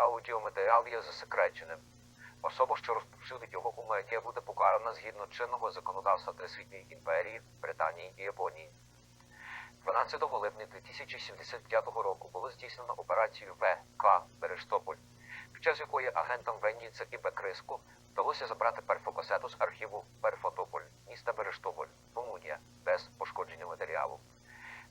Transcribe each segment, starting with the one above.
аудіоматеріал є засекреченим. Особа, що розповсюдить його у медіа, буде покарана згідно чинного законодавства Трисвітньої імперії, Британії і Японії. 12 липня 2075 року було здійснено операцію ВК Берештополь, під час якої агентам Венніца і Бекриску вдалося забрати перфокасету з архіву Перфотополь, міста Берештополь, Румунія, без пошкодження матеріалу.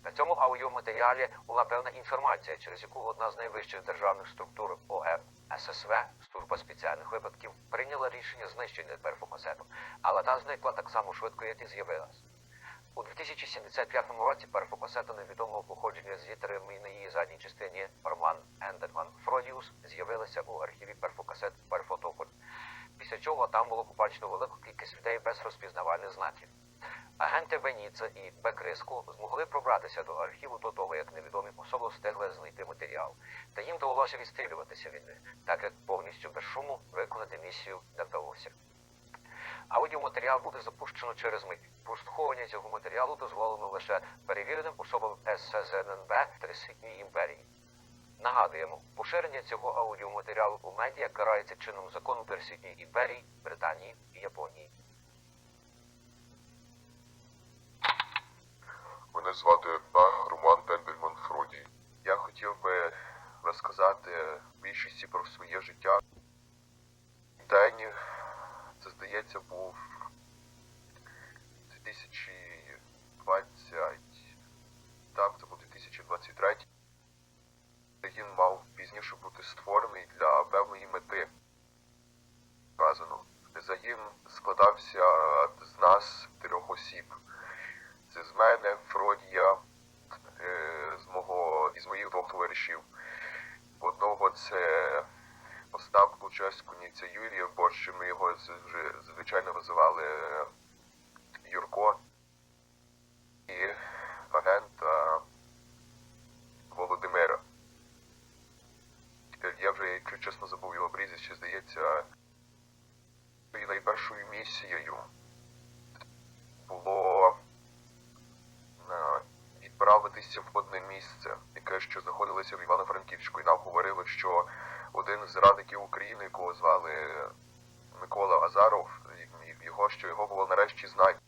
На цьому аудіоматеріалі була певна інформація, через яку одна з найвищих державних структур ОЕ ССВ, служба спеціальних випадків, прийняла рішення знищення перфокасету, але та зникла так само швидко, як і з'явилась. У 2075 році перфокасета невідомого походження з літерами на її задній частині Роман Ендерман Фродіус з'явилася у архіві перфокасет Перфотополь, після чого там було побачено велику кількість людей без розпізнавальних знаків. Агенти Веніца і Бекриску змогли пробратися до архіву до того, як невідомі особи встигли знайти матеріал, та їм довелося відстрілюватися від них, так як повністю без шуму виконати місію не вдалося. Аудіоматеріал буде запущено через мить. Прослуховування цього матеріалу дозволено лише перевіреним особам ССНБ Трисвітньої імперії. Нагадуємо, поширення цього аудіоматеріалу у медіа карається чином закону Трисвітньої імперії, Британії і Японії. Мене звати Роман Тендельман Фроді. Я хотів би розказати більшості про своє життя. День, це здається, був 2020. Так, це був 2023. Він мав пізніше бути створений для певної мети. Вказано. Заїм складався з нас трьох осіб. Це з мене, Фродія, е, з мого із моїх двох товаришів. Одного це Остап Це Юрія Борщ, ми його вже звичайно називали е, Юрко. І агента Володимира. Я вже, якщо чесно, забув його прізвище, здається, найпершою місією було е, відправитися в одне місце, яке ще знаходилося в Івано-Франківську, і нам говорили, що один з радників України, якого звали Микола Азаров, його що його було нарешті знайдено.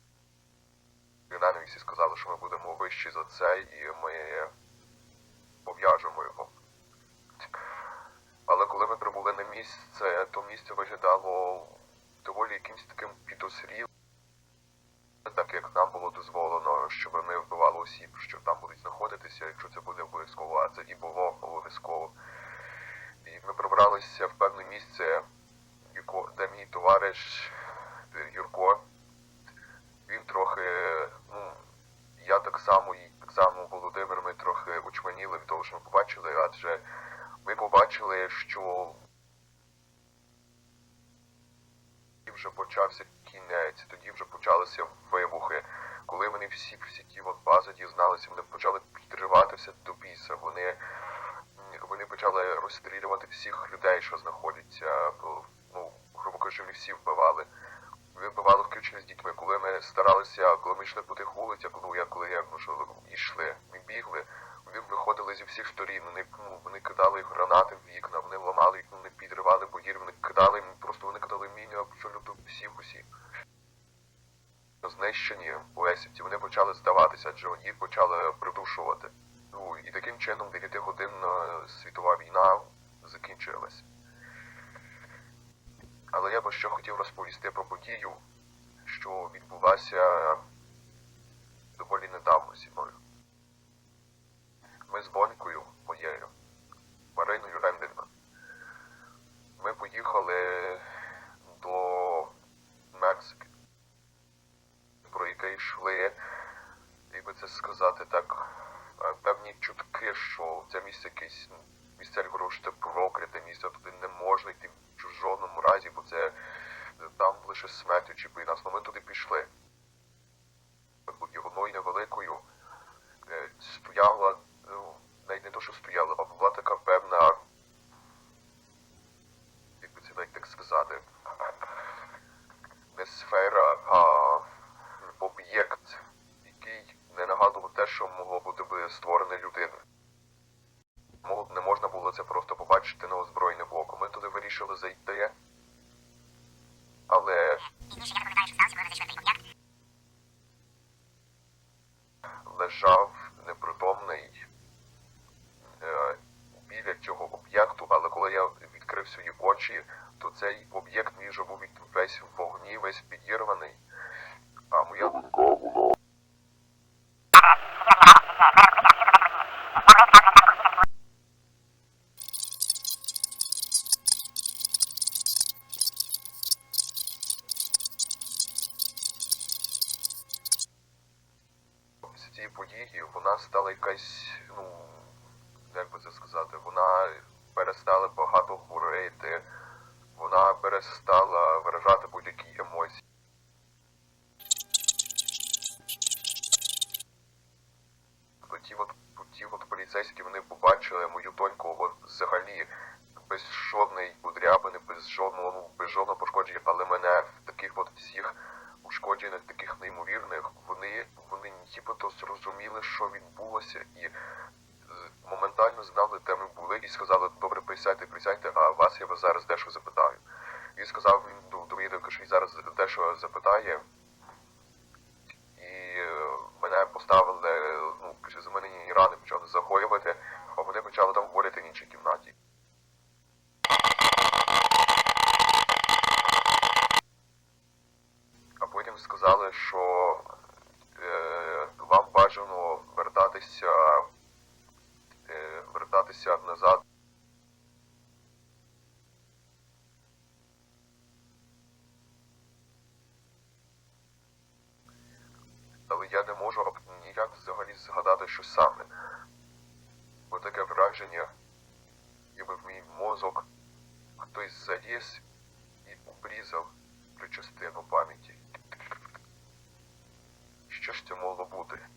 Принаймні всі сказали, що ми будемо вищі за це, і ми пов'яжемо його. Але коли ми прибули на місце, то місце виглядало доволі якимось таким підозрілим так як нам було дозволено, щоб ми вбивали осіб, що там будуть знаходитися, якщо це буде обов'язково, а це і було обов'язково. Ми пробралися в певне місце, де мій товариш Юрко, він трохи, ну, я так само і так само Володимир, ми трохи очманіли від того, що ми побачили, адже ми побачили, що вже почався кінець, тоді вже почалися вибухи. Коли вони всі, всі ті от бази дізналися, вони почали підриватися до біса. Вони, вони почали розстрілювати всіх людей, що знаходяться. Ну, грубо кажучи, всі вбивали. Вбивали включно з дітьми. Коли ми старалися, коли ми йшли по тих вулицях, ну я коли я ну, що, йшли, ми бігли, вони виходили зі всіх сторін, вони, ну, вони кидали гранати в вікна, вони ламали їх, вони підривали боїр, вони кидали, просто вони кидали міни абсолютно всіх усіх. Знищені уесівці, вони почали здаватися, адже їх почали придушувати. І таким чином дев'ятигодинна світова війна закінчилась. Але я би що хотів розповісти про подію, що відбулася доволі недавно зі мною. Ми з Бонькою, моєю, Мариною Рендельман. Ми поїхали до Мексики, про яке йшли, як би це сказати так, чутки, що це місце якесь ну, місце говорив, що це прокляте місце, туди не можна йти в жодному разі, бо це е, там лише смерть очікує нас. Ну ми туди пішли. Одною невеликою е, стояла, ну, навіть не то, що стояла, а була така певна, як би це навіть так сказати, не сфера, а об'єкт, який не нагадував те, що могло бути би створене людиною. Мог- Не можна було це просто побачити на озброєне око. вирішили зайти. Але лежав непритомний е, біля цього об'єкту, але коли я відкрив свої очі, то цей об'єкт мій вже був весь в вогні, весь підірваний. А моя донька була. Після цієї події вона стала якась, ну, як би це сказати, вона перестала багато говорити, вона перестала виражати будь-які емоції. Ті от, ті от поліцейські вони побачили мою доньку от взагалі без жодної подрябини, без жодного, ну, без жодного пошкодження, але мене в таких от всіх ушкоджених, таких неймовірних, вони, вони нібито зрозуміли, що відбулося, і е, моментально знали, де ми були, і сказали, добре, присядьте, присядьте, а вас я вас зараз дещо запитаю. Він сказав, він до, до що зараз дещо запитає, і е, мене поставили, ну, після замінені рани почали загоювати, а вони почали там говорити в іншій кімнаті. А потім сказали, що е, вам бажано вертатися, е, вертатися назад. Але я не можу ніяк взагалі згадати, що саме. Бо таке враження, ніби в мій мозок хтось заліз і обрізав цю частину пам'яті. Що ж це могло бути?